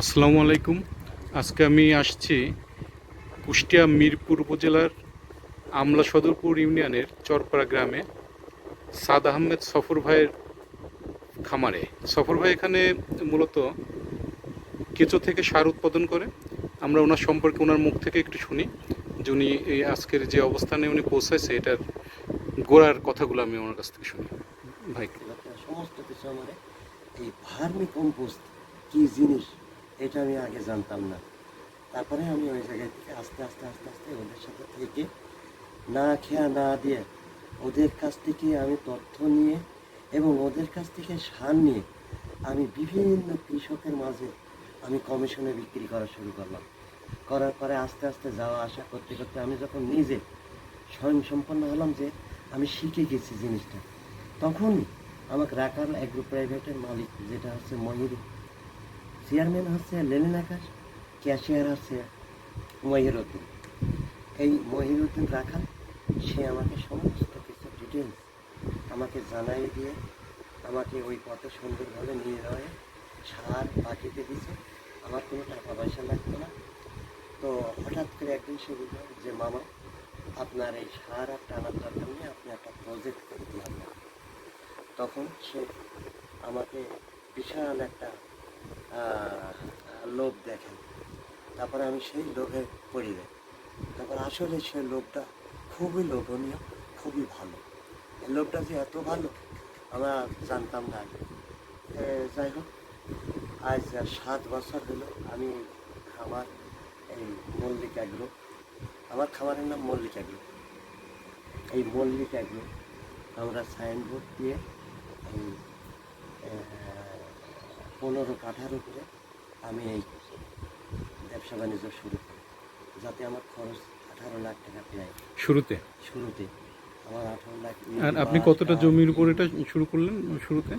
আসসালামু আলাইকুম। আজকে আমি আসছি কুষ্টিয়া মিরপুর উপজেলার আমলা সদরপুর ইউনিয়নের চরপাড়া গ্রামে সাদ আহমেদ সফর ভাইয়ের খামারে। সফর ভাই এখানে মূলত কেঁচো থেকে সার উৎপাদন করে। আমরা ওনার সম্পর্কে ওনার মুখ থেকে একটু শুনি, যে উনি এই আজকের যে অবস্থানে উনি পৌঁছাইছে, এটার গোড়ার কথাগুলো আমি ওনার কাছ থেকে শুনি। ভাই। সমস্ত কিছু আমার এই ভার্মি কম্পোস্ট কি জিনিস এটা আমি আগে জানতাম না। তারপরে আমি ওই জায়গায় থেকে আস্তে আস্তে আস্তে আস্তে ওদের সাথে থেকে না খেয়া, না দিয়ে ওদের কাছ থেকে আমি তথ্য নিয়ে এবং ওদের কাছ থেকে সার নিয়ে আমি বিভিন্ন কৃষকের মাঝে আমি কমিশনে বিক্রি করা শুরু করলাম। করার পরে আস্তে আস্তে যাওয়া, আসা করতে করতে আমি যখন নিজে স্বয়ং সম্পন্ন হলাম যে আমি শিখে গেছি জিনিসটা তখন আমাকে রাখাল অ্যাগ্রো প্রাইভেটের মালিক, যেটা হচ্ছে মহির চেয়ারম্যান হচ্ছে লেনিন আকাশ, ক্যাশিয়ার হচ্ছে মহিরুদ্দিন। এই মহিরুদ্দিন রাখাল সে আমাকে সমস্ত কিছু ডিটেলস আমাকে জানাই দিয়ে আমাকে ওই পথে সুন্দরভাবে নিয়ে যাওয়া সার পাঠিয়ে দিয়েছে। আমার কোনো টাকা পয়সা লাগতো না। তো হঠাৎ করে একদিন সে বলল যে, মামা, আপনার এই সার আর টানার দরকার নেই, আপনি একটা প্রজেক্ট করে আপনার তখন সে আমাকে বিশাল একটা লোভ দেখেন। তারপরে আমি সেই লোভে পড়ি যাই। তারপর আসলে সে লোভটা খুবই লোভনীয়, খুবই ভালো। লোভটা যে এত ভালো, আমরা জানতাম না আগে। যাই হোক, আজ সাত বছর হলো আমি খামার, এই মল্লিক অ্যাগ্রো আমার খামারের নাম মল্লিক অ্যাগ্রো এই মল্লিক অ্যাগ্রো আমরা সাইনবোর্ড দিয়ে এই পনেরো কাঠার উপরে আমি এই ব্যবসা বাণিজ্য শুরু করি। যাতে আমার খরচ আঠারো লাখ টাকা প্রায় শুরুতে? শুরুতে। আমার আঠারো লাখ আর আপনি কতটা জমির উপর এটা শুরু করলেন শুরুতে?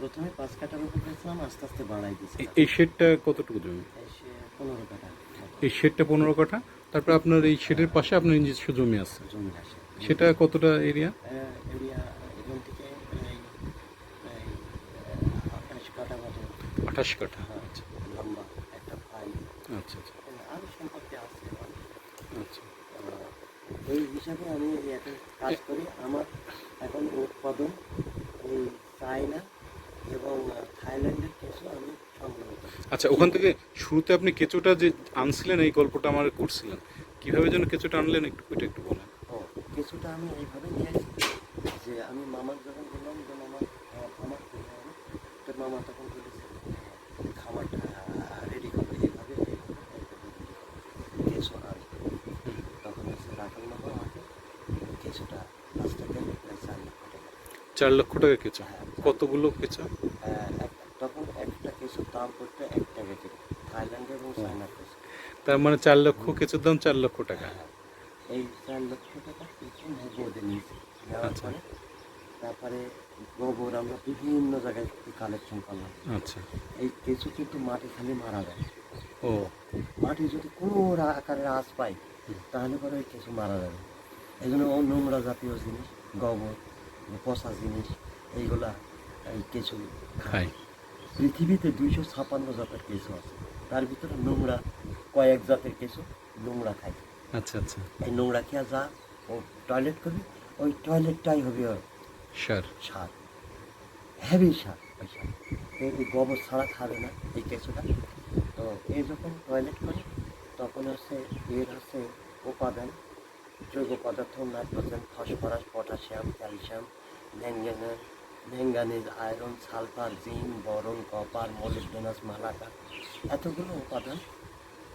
প্রথমে পাঁচ কাঠার উপর গেছিলাম আস্তে আস্তে বাড়াই দিয়েছি। এই শেডটা কতটুকু জমি? পনেরো কাঠা। এই শেডটা পনেরো কাঠা। তারপর আপনার এই শেডের পাশে আপনার নিজস্ব জমি আছে। জমি আসে সেটা কতটা এরিয়া এরিয়া এখান থেকে প্রায় প্রায় আঠাশ কাঠা মতো আঠাশ কাঠা হ্যাঁ, আচ্ছা লম্বা একটা ফাইল আচ্ছা আচ্ছা। আরও আছে। আচ্ছা। এই হিসাবে আমি কাজ করি। আমার এখন উৎপাদন এই চায়না এবং থাইল্যান্ডের আমি সংগ্রহ করি। আচ্ছা ওখান থেকে শুরুতে আপনি কেঁচোটা যে আনছিলেন এই গল্পটা আমার করছিলেন কীভাবে যেন কেঁচোটা আনলেন একটু ওইটা একটু বলেন। ও কিছুটা আমি এইভাবে নিয়েছি যে আমি মামার যখন বললাম যে মামা আমার মামা তখন বলেছে "হ্যাঁ, রেডি কেঁচো তখন হচ্ছে আমাকে কেঁচোটা প্রায় চার লক্ষ টাকা চার লক্ষ টাকা কেঁচো। কতগুলো কেঁচো? তখন একটা কেঁচোর দাম পড়তো এক টাকা করে থাইল্যান্ড এবং চায়না কেঁচো তার মানে চার লক্ষ কেঁচোর দাম চার লক্ষ টাকা। হ্যাঁ, এই চার লক্ষ টাকা কিছু বোধে নিয়েছি নেওয়ার আচ্ছা। পরে তারপরে গোবর আমরা বিভিন্ন জায়গায় কালেকশন করলাম। আচ্ছা। এই কিছু কিন্তু মাটি খালি মারা যায়। ও। মাটি যদি কোনো রা- আকারের আঁচ পায় তাহলে পরে ওই কিছু মারা যাবে। এই জন্য ও নোংরা জাতীয় জিনিস গোবর পচা জিনিস এইগুলা এই কিছু খাই পৃথিবীতে দুইশো ছাপান্ন জাতের কেঁচো আছে। তার ভিতরে নোংরা কয়েক জাতের কেঁচো নোংরা খায়। আচ্ছা আচ্ছা। এই নোংরা খেয়া যা ও টয়লেট করবে? ওই টয়লেটটাই হবে ওর। সার। সার। হেভি সার ওই সার। এই গোবর ছাড়া খাবে না এই কেঁচোটা। তো এই যখন টয়লেট করে তখন হচ্ছে এর হচ্ছে উপাদান জৈব পদার্থ nitrogen phosphorus potassium calcium manganese manganese iron sulphur zinc boron copper molybdenum মালাকা এতগুলো উপাদান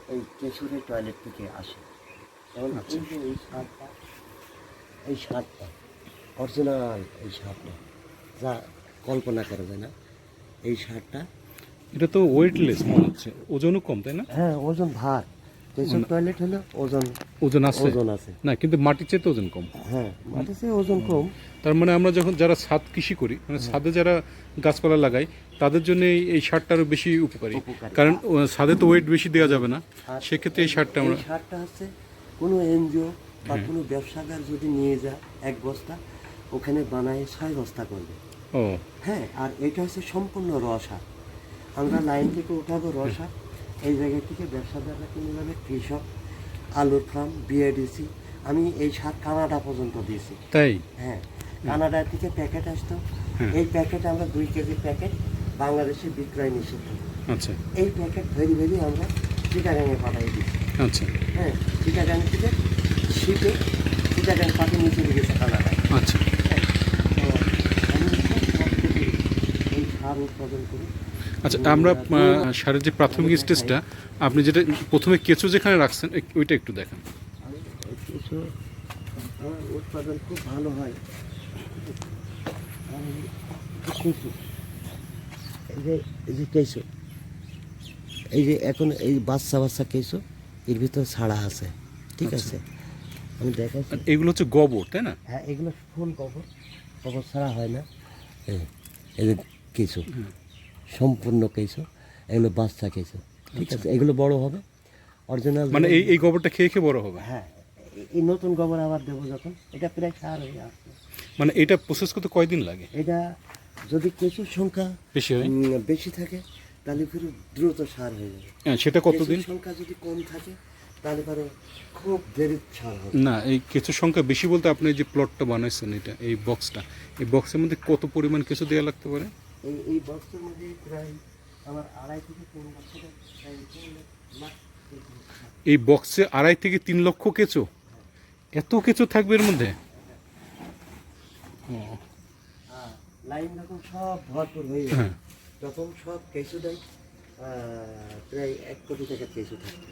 এই কেঁচুরের টয়লেট থেকে আসে। যেমন আচ্ছা। এই যে এই সারটা এই সারটা অরিজিনাল এই সারটা যা কল্পনা করা যায় না? এই সারটা এটা তো ওয়েটলেস মনে হচ্ছে। ওজনও কম তাই না? হ্যাঁ ওজন ভার। কেঁচুর টয়লেট হলো ওজন ওজন আছে। ওজন আছে। না কিন্তু মাটির চেয়ে তো ওজন কম। হ্যাঁ মাটির চেয়ে ওজন কম। তার মানে আমরা যখন যারা ছাদ কৃষি করি মানে ছাদে যারা গাছপালা লাগাই তাদের জন্য এই- সারটা আরও বেশি উপকারী। কারণ ছাদে তো ওয়েট বেশি দেওয়া যাবে না। সেক্ষেত্রে এই সারটা আমরা সারটা হচ্ছে কোনো এনজিও বা কোনো ব্যবসাদার যদি নিয়ে যায় এক বস্তা ওখানে বানায় ছয় বস্তা করবে। হ্যাঁ আর এটা হচ্ছে সম্পূর্ণ র সার। আমরা লাইন থেকে উঠাবো রসা এই জায়গা থেকে ব্যবসাদাররা কিনে যাবে কৃষক আলুর ফার্ম বিএডিসি আমি এই সার কানাডা পর্যন্ত দিয়েছি। তাই? হ্যাঁ কানাডা থেকে প্যাকেট আসতো। এই প্যাকেট আমরা দুই কেজি প্যাকেট বাংলাদেশে বিক্রয় নিষিদ্ধ। আচ্ছা। এই প্যাকেট ভেরি ভেরি আমরা চিটাগাঙে পাঠাই দিচ্ছি আচ্ছা। হ্যাঁ চিটাগাং থেকে শীতে চিটাগাং পাখি নিচে গেছে কানাডায় আচ্ছা হ্যাঁ, তো আমি খুব কষ্ট করি সার উৎপাদন করি। আচ্ছা আমরা সারের যে প্রাথমিক স্টেজটা আপনি যেটা প্রথমে কেঁচো যেখানে রাখছেন ওইটা একটু দেখান। আমার উৎপাদন খুব ভালো হয়। কেঁচো এই যে এই যে কেঁচো এই যে এখন এই বাচ্চা বাচ্চা কেঁচো এর ভিতর ছাড়া আছে ঠিক আছে? আমি দেখাচ্ছি। এগুলো হচ্ছে গোবর তাই না? হ্যাঁ এগুলো ফুল কবর কবর ছাড়া হয় না। এই যে কেঁচো সম্পূর্ণ কেঁচো এগুলো বাচ্চা কেঁচো ঠিক আছে? এগুলো বড় হবে অরিজিনাল মানে এই এই গোবরটা খেয়ে খেয়ে বড় হবে? হ্যাঁ এই- নতুন গোবর আবার দেবো যখন এটা প্রায় সার হয়ে আসছে মানে এটা প্রসেস করতে কয়দিন লাগে? এটা যদি কেঁচুর সংখ্যা বেশি হয়? বেশি থাকে তাহলে ফির দ্রুত সার হয়ে যাবে। হ্যাঁ সেটা কতদিন? সংখ্যা যদি কম থাকে তাহলে পরে খুব দেরি সার হবে। না এই কেঁচোর সংখ্যা বেশি বলতে আপনি যে প্লটটা বানাইছেন এটা এই বক্সটা এই বক্সের মধ্যে কত পরিমাণ কেঁচো দেওয়া লাগতে পারে? এই এই বক্সের মধ্যে প্রায় আমার আড়াই থেকে তিন লক্ষ। এই বক্সে আড়াই থেকে তিন লক্ষ কেঁচো? এত কেঁচো থাকবে এর মধ্যে? আর লাইন যখন সব ভরপুর হয়ে হ্যাঁ। তখন সব কেঁচু দেয় প্রায় এক কোটি টাকা কেঁচু থাকবে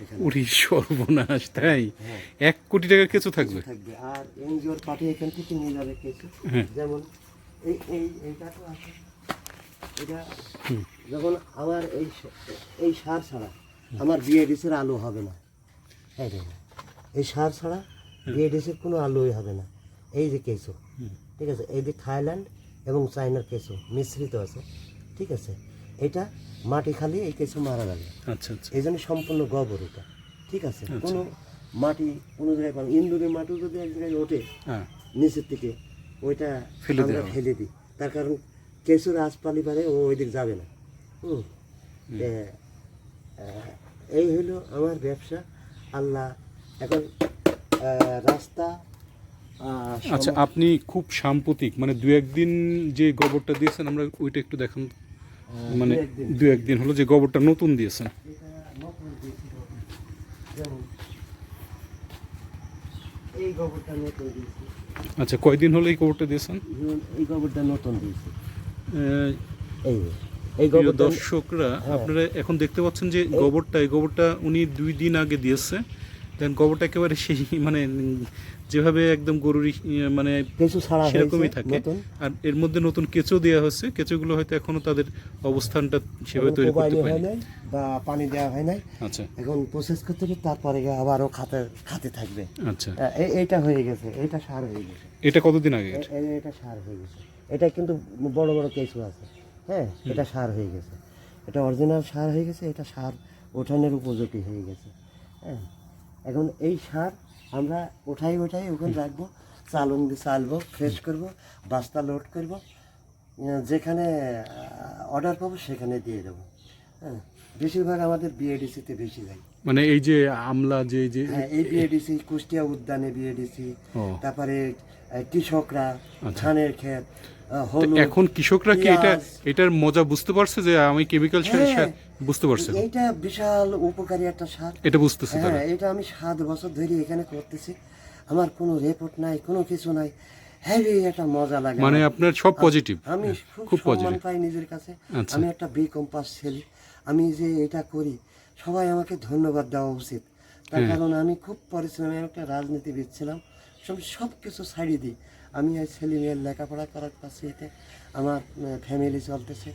এখানে। সর্বনাশ তাই? হ্যাঁ। এক কোটি টাকার কেঁচো থাকবে? থাকবে। আর এনজিওর পার্টি এখান থেকে নিয়ে যাবে কেঁচু। হ্যাঁ। যেমন এই এই এইটা তো আছে। এটা যখন আমার এই এই সার ছাড়া আমার বিএডিসের আলু হবে না। এই এই সার ছাড়া বিএডিসের কোনো আলুই হবে না। এই যে কেঁচো ঠিক আছে? এই যে থাইল্যান্ড এবং চায়নার কেঁচো মিশ্রিত আছে ঠিক আছে? এটা মাটি খালি এই কেঁচো মারা যাবে আচ্ছা আচ্ছা। এই জন্য সম্পূর্ণ গোবর এটা ঠিক আছে? কোনো মাটি কোনো জায়গায় পাবেন ইন্দুরের মাটিও যদি এক জায়গায় ওঠে হ্যাঁ। নিচের থেকে ওইটা আমরা ফেলে দিই। তার কারণ কেঁচুর আশপালি পারে ও ওই দিক যাবে না। হুম। এই হলো আমার ব্যবসা। আল্লাহ এখন রাস্তা আচ্ছা আপনি খুব সাম্প্রতিক মানে দু একদিন যে গোবরটা দিয়েছেন আমরা ওইটা একটু দেখান। মানে দু একদিন। হলো যে গোবরটা নতুন দিয়েছেন। আচ্ছা কয়দিন হলো এই গোবরটা দিয়েছেন? এই গোবরটা নতুন দিয়েছি। এই এই গোবরটা দর্শকরা হ্যাঁ। আপনারা এখন দেখতে পাচ্ছেন যে গোবরটা এই গোবরটা উনি দুই দিন আগে দিয়েছে। দেন গোবরটা একেবারে সেই মানে যেভাবে একদম গরুর ইয়ে মানে সেরকমই থাকে। আর এর মধ্যে নতুন কেঁচো দেওয়া হচ্ছে কেঁচোগুলো হয়তো এখনও তাদের অবস্থানটা সেভাবে তৈরি করতে নাই বা পানি দেওয়া হয় নাই। আচ্ছা। এখন প্রসেস করতে হবে তারপরে আবারও খাতে খাতে থাকবে। আচ্ছা। এইটা হয়ে গেছে এইটা সার হয়ে গেছে। এটা কতদিন আগে এটা সার হয়ে গেছে। এটা কিন্তু বড় বড় কেঁচু আছে। হ্যাঁ এটা সার হয়ে গেছে। এটা অরিজিনাল সার হয়ে গেছে এটা সার ওঠানোর উপযোগী হয়ে গেছে। হ্যাঁ এখন এই সার আমরা ওঠাই ওঠাই ওখানে রাখব চালন চালবো ফ্রেশ করব বাস্তা লোড করব যেখানে অর্ডার পাবো সেখানে দিয়ে দেবো। হ্যাঁ বেশিরভাগ আমাদের বিএডিসিতে বেশি যায় মানে এই যে আমলা যে যে হ্যাঁ এই বিএডিসি কুষ্টিয়া উদ্যানে বিএডিসি তারপরে কৃষকরা আচ্ছা। ধানের ক্ষেত এখন কৃষকরা কি এটা এটার মজা বুঝতে পারছে যে আমি কেমিক্যাল সার হ্যাঁ। বুঝতে পারছে এইটা বিশাল উপকারী একটা সার। এটা বুঝতেছে তারা। হ্যাঁ এটা আমি সাত বছর ধরে এখানে করতেছি। আমার কোনো রিপোর্ট নাই কোনো কিছু নাই। হেভি একটা মজা লাগে। মানে আপনার সব পজিটিভ আমি খুব খুব positive। পাই নিজের কাছে। আচ্ছা। আমি একটা বি কম্পাস ছেলে। আমি যে এটা করি সবাই আমাকে ধন্যবাদ দেওয়া উচিত। তার হ্যাঁ। কারণ আমি খুব পরিশ্রমী একটা রাজনীতিবিদ ছিলাম। সব সব কিছু ছাড়িয়ে দিই। আমি এই ছেলে মেয়ের লেখাপড়া করার পাচ্ছি এতে আমার ফ্যামিলি চলতেছে।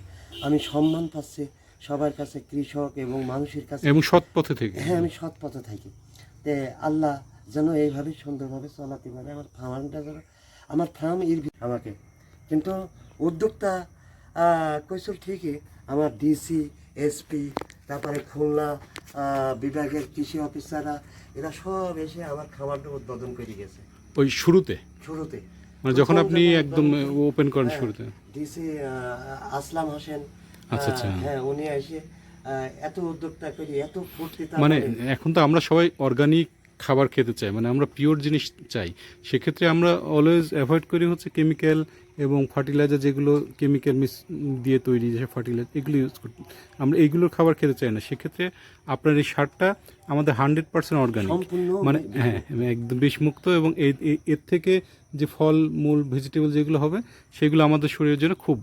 আমি সম্মান পাচ্ছি সবার কাছে কৃষক এবং মানুষের কাছে। এবং সৎ পথে থেকে। হ্যাঁ আমি সৎ পথে থাকি। তে আল্লাহ যেন এইভাবে সুন্দরভাবে চলাতে পারে। আমার ফার্মটা যেন আমার ফার্ম এর আমাকে। কিন্তু উদ্যোক্তা কইছিল ঠিকই আমার ডিসি এসপি তারপরে খুলনা বিভাগের কৃষি অফিসাররা এরা সব এসে আমার খামারটা উদ্বোধন করে গেছে। ওই শুরুতে? শুরুতে। মানে যখন আপনি একদম ওপেন করেন হ্যাঁ, শুরুতে ডিসি আসলাম হোসেন। আচ্ছা, আচ্ছা। হ্যাঁ উনি এসে এত উদ্যোক্তা করি এত ফুর্তি মানে এখন তো আমরা সবাই অর্গানিক খাবার খেতে চাই মানে আমরা পিওর জিনিস চাই। সেক্ষেত্রে আমরা অলওয়েজ অ্যাভয়েড করি হচ্ছে কেমিক্যাল এবং ফার্টিলাইজার যেগুলো কেমিক্যাল মিস দিয়ে তৈরি যে ফার্টিলাইজার এগুলো ইউজ করি। আমরা এইগুলোর খাবার খেতে চাই না। সেক্ষেত্রে আপনার এই সারটা আমাদের হান্ড্রেড পার্সেন্ট অর্গানিক মানে হ্যাঁ একদম বিষমুক্ত এবং এর থেকে যে ফল মূল ভেজিটেবল যেগুলো হবে সেগুলো আমাদের শরীরের জন্য খুব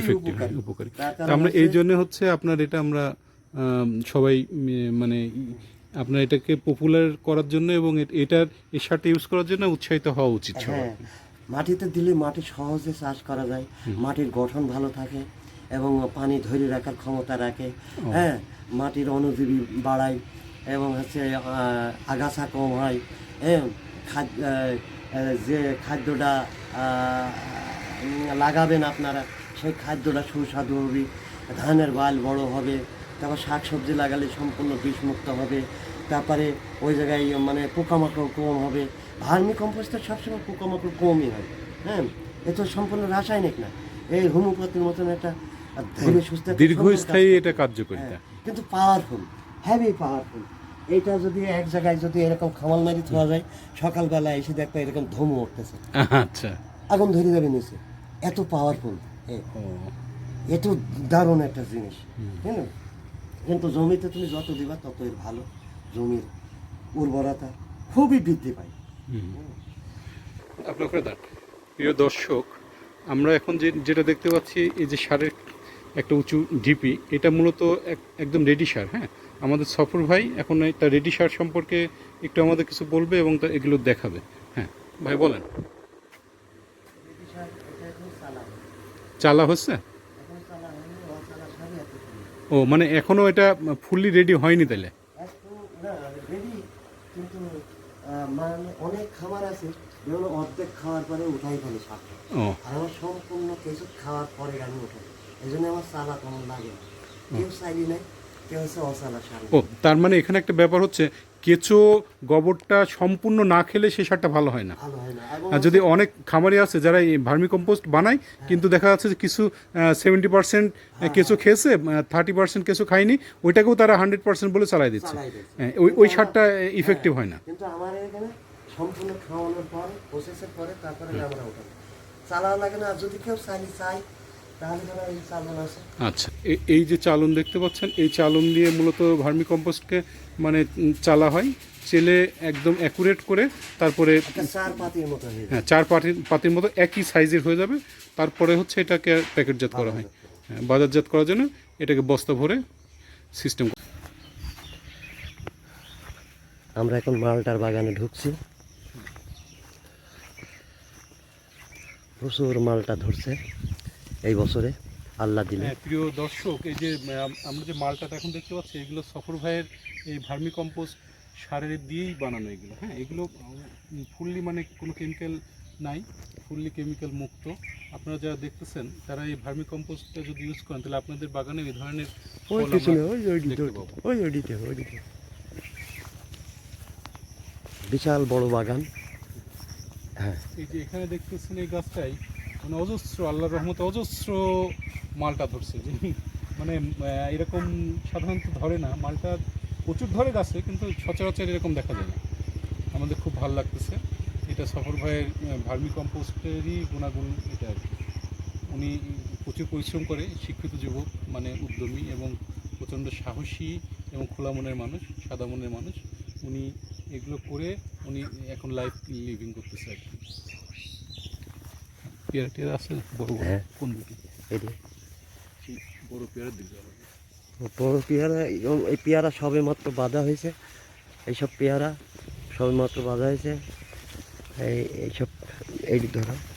ইফেক্টিভ উপকারী। আমরা এই জন্য হচ্ছে আপনার এটা আমরা সবাই মানে আপনার এটাকে পপুলার করার জন্য এবং এটার এই সারটা ইউজ করার জন্য উৎসাহিত হওয়া উচিত হ্যাঁ। মাটিতে দিলে মাটি সহজে চাষ করা যায় মাটির গঠন ভালো থাকে এবং পানি ধরে রাখার ক্ষমতা রাখে। হ্যাঁ মাটির অনুজীবী বাড়ায় এবং হচ্ছে আগাছা কম হয়। হ্যাঁ খাদ্য যে খাদ্যটা লাগাবেন আপনারা সেই খাদ্যটা সুস্বাদু হবে ধানের বাল বড় হবে তারপর শাক সবজি লাগালে সম্পূর্ণ বিষমুক্ত হবে তারপরে ওই জায়গায় মানে পোকামাকড় কম হবে ভার্মি কম্পোস্টের সবসময় পোকামাকড় কমই হয় হ্যাঁ? এ তো সম্পূর্ণ রাসায়নিক না। এই হোমিওপ্যাথির মতন একটা ধৈর্য সুস্থ দীর্ঘস্থায়ী এটা কার্যকারিতা হ্যাঁ, কিন্তু পাওয়ারফুল হ্যাভি পাওয়ারফুল এটা যদি এক জায়গায় যদি এরকম খামাল মারি থাকা যায় সকালবেলা এসে দেখতে এরকম ধুমু উঠতেছে। আচ্ছা। আগুন ধরে যাবে নিচে। এত পাওয়ারফুল ও, এত দারুণ একটা জিনিস হ্যাঁ কিন্তু জমিতে তুমি যত দিবা তত এর ভালো। জমির উর্বরতা খুবই বৃদ্ধি পায়। আপনার দাঁড়। প্রিয় দর্শক, আমরা এখন যে যেটা দেখতে পাচ্ছি, এই যে সারের একটা উঁচু ঢিপি এটা মূলত এক- একদম রেডি সার হ্যাঁ? আমাদের সফর ভাই এখন একটা রেডি সার সম্পর্কে একটু আমাদের কিছু বলবে এবং তা এগুলো দেখাবে হ্যাঁ? ভাই, বলেন। চালা হচ্ছে? ও মানে এখনও এটা ফুললি রেডি হয়নি তাহলে কিন্তু আহ, মানে অনেক খাবার আছে যেগুলো অর্ধেক খাওয়ার পরে উঠাই ফেলে ও। আর আমার সম্পূর্ণ কিছু খাওয়ার পরে আমি উঠাই এই জন্য আমার চালা তেমন লাগে না। কেউ চাইলি নাই ও তার মানে এখানে একটা ব্যাপার হচ্ছে কেঁচো গোবরটা সম্পূর্ণ না খেলে সে সারটা ভালো হয় না। হয় আর যদি অনেক খামারি আছে যারা এই ভার্মি কম্পোস্ট বানায় কিন্তু দেখা যাচ্ছে যে কিছু সেভেন্টি পার্সেন্ট কেঁচো খেয়েছে থার্টি পার্সেন্ট কেঁচো খায়নি ওইটাকেও তারা হান্ড্রেড পার্সেন্ট বলে চালাই দিচ্ছে। হ্যাঁ, ওই ওই সারটা ইফেক্টিভ হয় না। কিন্তু আমার এখানে সম্পূর্ণ খাওয়ানোর পর প্রসেসের পরে তারপরে আমরা উঠাবো চালাও লাগে না যদি কেউ চাইলে চাই আচ্ছা। এই যে চালন দেখতে পাচ্ছেন এই চালন দিয়ে মূলত ভার্মি কম্পোস্টকে মানে চালা হয় চেলে একদম অ্যাকুরেট করে তারপরে চার পাতির মতো হয়ে হ্যাঁ চার পাতির পাতির মতো একই সাইজের হয়ে যাবে তারপরে হচ্ছে এটাকে প্যাকেটজাত করা হয়। হ্যাঁ, বাজারজাত করার জন্য এটাকে বস্তা ভরে সিস্টেম আমরা এখন মালটার বাগানে ঢুকছি। প্রচুর মালটা ধরছে। এই বছরে আল্লাহ দিলে। হ্যাঁ প্রিয় দর্শক এই যে আমরা যে মালটাটা এখন দেখতে পাচ্ছি এগুলো সফর ভাইয়ের এই ভার্মি কম্পোস্ট সারের দিয়েই বানানো এগুলো। হ্যাঁ এগুলো ফুললি মানে কোনো কেমিক্যাল নাই ফুললি কেমিক্যাল মুক্ত। আপনারা যারা দেখতেছেন তারা এই ভার্মি কম্পোস্টটা যদি ইউজ করেন তাহলে আপনাদের বাগানে এই ধরনের বিশাল বড় বাগান। হ্যাঁ। এই যে এখানে দেখতেছেন এই গাছটাই মানে অজস্র, আল্লাহর রহমতে অজস্র মালটা ধরছে। যে মানে এরকম সাধারণত ধরে না, মালটা প্রচুর ধরে গাছে, কিন্তু সচরাচর এরকম দেখা যায় না। আমাদের খুব ভালো লাগতেছে। এটা সফর ভাইয়ের ভার্মি কম্পোস্টেরই গুণাগুণ এটা আর উনি প্রচুর পরিশ্রম করে, শিক্ষিত যুবক মানে উদ্যমী এবং প্রচণ্ড সাহসী এবং খোলা মনের মানুষ, সাদা মনের মানুষ। উনি এগুলো করে, উনি এখন লাইফ লিভিং করতেছে আর কি। পেয়ারা টেয়ারা আছে? বড় হ্যাঁ। কোন বড় পেয়ারা দিকে বড় পেয়ারা এই- এই পেয়ারা সবে মাত্র বাঁধা হয়েছে। এইসব পেয়ারা সবে মাত্র বাঁধা হয়েছে। এই এইসব এই ধরো।